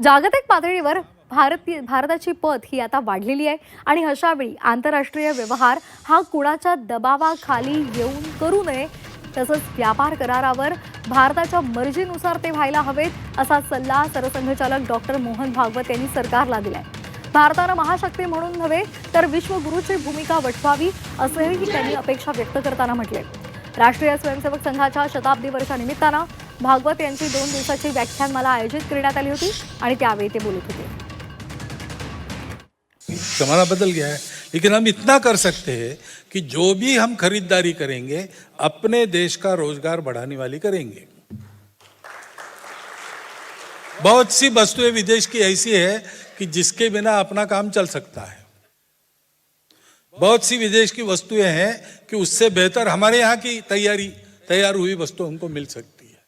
जागतिक पातळीवर भारतीय भारताची पत ही आता वाढलेली आहे. आणि अशावेळी आंतरराष्ट्रीय व्यवहार हा कुणाच्या दबावाखाली येऊन करू नये तसंच व्यापार करारावर भारताच्या मर्जीनुसार ते व्हायला हवेत असा सल्ला सरसंघचालक डॉक्टर मोहन भागवत यांनी सरकारला दिलाय. भारतानं महाशक्ती म्हणून नव्हे तर विश्वगुरूची भूमिका वठवावी असंही त्यांनी अपेक्षा व्यक्त करताना म्हटले राष्ट्रीय स्वयंसेवक संघाच्या शताब्दी वर्षानिमित्तानं भागवत यांची दोन दिवसाची व्याख्यानमाला आयोजित करण्यात आली होती आणि त्यावेळी ते बोलत होते. जमाना बदल गया है लेकिन हम इतना कर सकते हैं कि जो भी हम खरीदारी करेंगे, अपने देश का रोज़गार बढ़ाने वाली करेंगे। बहुत सी वस्तुएँ विदेश की ऐसी है कि जिसके बिना अपना काम चल सकता है। बहुत सी विदेश की वस्तुएँ हैं कि उससे बेहतर हमारे यहाँ की तैयारी, तैयार हुई वस्तु हमको मिल सकती है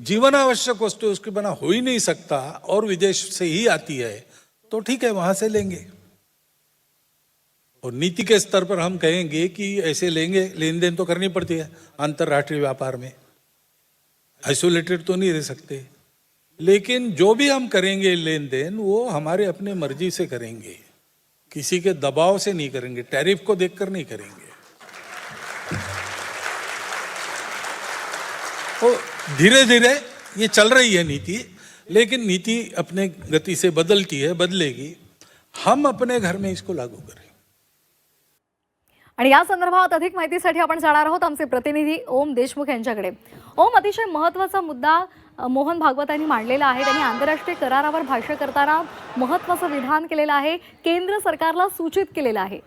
जीवन आवश्यक वस्तु उसके बिना हो ही नहीं सकता और विदेश से ही आती है तो ठीक है, वहाँ से लेंगे। और नीति के स्तर पर हम कहेंगे कि ऐसे लेंगे लेन देन तो करनी पड़ती है अंतरराष्ट्रीय व्यापार में। आइसोलेटेड तो नहीं रह सकते। लेकिन जो भी हम करेंगे लेन देन वो हमारे अपने मर्ज़ी से करेंगे। किसी के दबाव से नहीं करेंगे, टैरिफ को देखकर नहीं करेंगे। तो धीरे धीरे ये चल रही है नीति लेकिन नीति अपने गति से बदलती है बदलेगी। हम अपने घर में इसको लागू करें आणि या संदर्भात अधिक माहितीसाठी आपण जाणार आहोत आमचे प्रतिनिधी ओम देशमुख यांच्याकडे. ओम अतिशय महत्त्वाचा मुद्दा मोहन भागवत यांनी मांडलेला आहे. त्यांनी आंतरराष्ट्रीय करारावर भाष्य करताना महत्वाचं विधान केलेलं आहे. केंद्र सरकारला सूचित केलेलं आहे.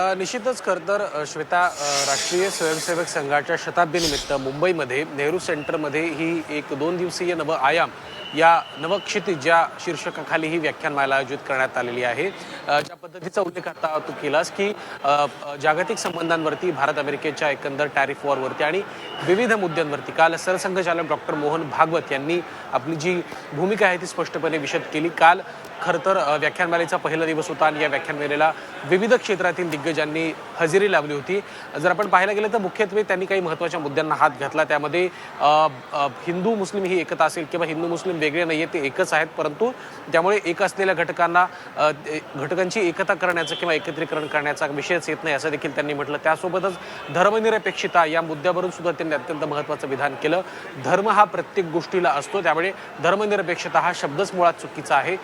निश्चितच खरं तर श्वेता राष्ट्रीय स्वयंसेवक संघाच्या शताब्दीनिमित्त मुंबईमध्ये नेहरू सेंटरमध्ये ही एक दोन दिवसीय नव आयाम या नवक्षितिज या शीर्षकाखाली ही व्याख्यानमाला आयोजित करण्यात आलेली आहे. ज्या पद्धतीचा उल्लेख आता तू केलास की जागतिक संबंधांवरती भारत अमेरिकेच्या एकंदर टॅरिफ वॉरवरती आणि विविध मुद्द्यांवरती काल सरसंघचालक डॉक्टर मोहन भागवत यांनी आपली जी भूमिका आहे ती स्पष्टपणे विशद केली. काल खरं तर व्याख्यानमालेचा पहिला दिवस होता आणि या व्याख्यानमालेला विविध क्षेत्रातील दिग्गजांनी हजेरी लावली होती. जर आपण पाहायला गेलं तर मुख्यत्वे त्यांनी काही महत्त्वाच्या मुद्द्यांना हात घातला. त्यामध्ये हिंदू मुस्लिम ही एकता असेल किंवा हिंदू मुस्लिम वेगळे नाही ते एकच आहेत. परंतु त्यामुळे एक असलेल्या घटकांना घटकांची एकता करण्याचं किंवा एकत्रीकरण करण्याचा विषयच येत नाही असं देखील त्यांनी म्हटलं. त्यासोबतच धर्मनिरपेक्षता या मुद्द्यावरून सुद्धा त्यांनी अत्यंत महत्त्वाचं विधान केलं. धर्म हा प्रत्येक गोष्टीला असतो. त्यामुळे धर्मनिरपेक्षता हा शब्दच मुळात चुकीचा आहे.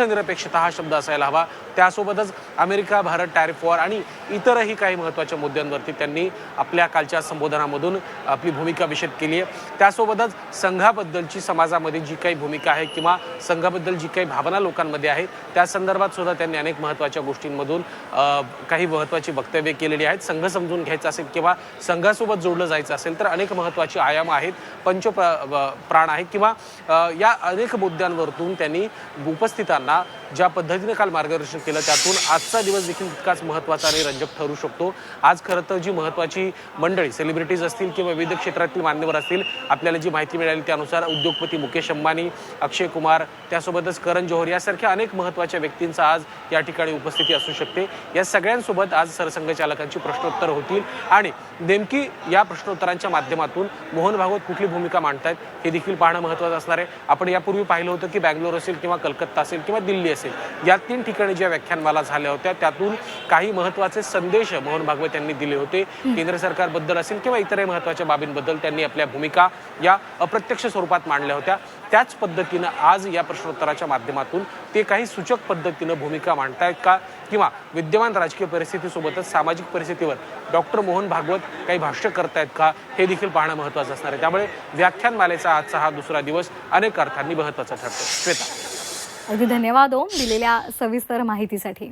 पंथनिरपेक्षता हा शब्द असायला हवा. त्यासोबतच अमेरिका भारत टॅरिफ वॉर आणि इतरही काही महत्त्वाच्या मुद्द्यांवरती त्यांनी आपल्या कालच्या संबोधनामधून आपली भूमिका विशद केली आहे. त्यासोबतच संघाबद्दलची समाजामध्ये जी काही भूमिका आहे किंवा संघाबद्दल जी काही भावना लोकांमध्ये आहे त्या संदर्भात सुद्धा त्यांनी अनेक महत्त्वाच्या गोष्टींमधून काही महत्त्वाची वक्तव्य केलेली आहेत. संघ समजून घ्यायचा असेल किंवा संघासोबत जोडलं जायचं असेल तर अनेक महत्त्वाचे आयाम आहेत. पंच प्राण आहेत किंवा या अनेक मुद्द्यांवरतून त्यांनी उपस्थितांना ज्या पद्धतीने काल मार्गदर्शन केलं त्यातून आजचा दिवस देखील तितकाच महत्त्वाचा आणि रंजक ठरू शकतो. आज खरं तर जी महत्त्वाची मंडळी सेलिब्रिटीज असतील किंवा विविध क्षेत्रातील मान्यवर असतील आपल्याला जी माहिती मिळाली त्यानुसार उद्योगपती मुकेश अंबानी अक्षय कुमार त्यासोबतच करण जोहर यासारख्या अनेक महत्त्वाच्या व्यक्तींचा आज या ठिकाणी उपस्थिती असू शकते. या सगळ्यांसोबत आज सरसंघचालकांची प्रश्नोत्तर होतील आणि नेमकी या प्रश्नोत्तरांच्या माध्यमातून मोहन भागवत कुठली भूमिका मांडतायत हे देखील पाहणं महत्त्वाचं असणार आहे. आपण यापूर्वी पाहिलं होतं की बँगलोर असेल किंवा कलकत्ता असेल किंवा दिल्ली असेल. या तीन ठिकाणी ज्या व्याख्यानमाला झाल्या होत्या त्यातून काही महत्त्वाचे संदेश मोहन भागवत यांनी दिले होते. केंद्र सरकारबद्दल असेल किंवा इतरही महत्त्वाच्या बाबींबद्दल त्यांनी आपल्या भूमिका या अप्रत्यक्ष स्वरूपात मांडल्या होत्या. त्याच पद्धतीनं आज या प्रश्नोत्तराच्या माध्यमातून ते काही सूचक पद्धतीनं भूमिका मांडतायत का? किंवा विद्यमान राजकीय परिस्थितीसोबतच सामाजिक परिस्थितीवर डॉक्टर मोहन भागवत काही भाष्य करतायत का? हे देखील पाहणं महत्त्वाचं असणार आहे. त्यामुळे व्याख्यानमालेचा आजचा हा दुसरा दिवस अनेक अर्थांनी महत्त्वाचा ठरतो. श्वेता. अगदी धन्यवाद ओम दिलेल्या सविस्तर माहितीसाठी.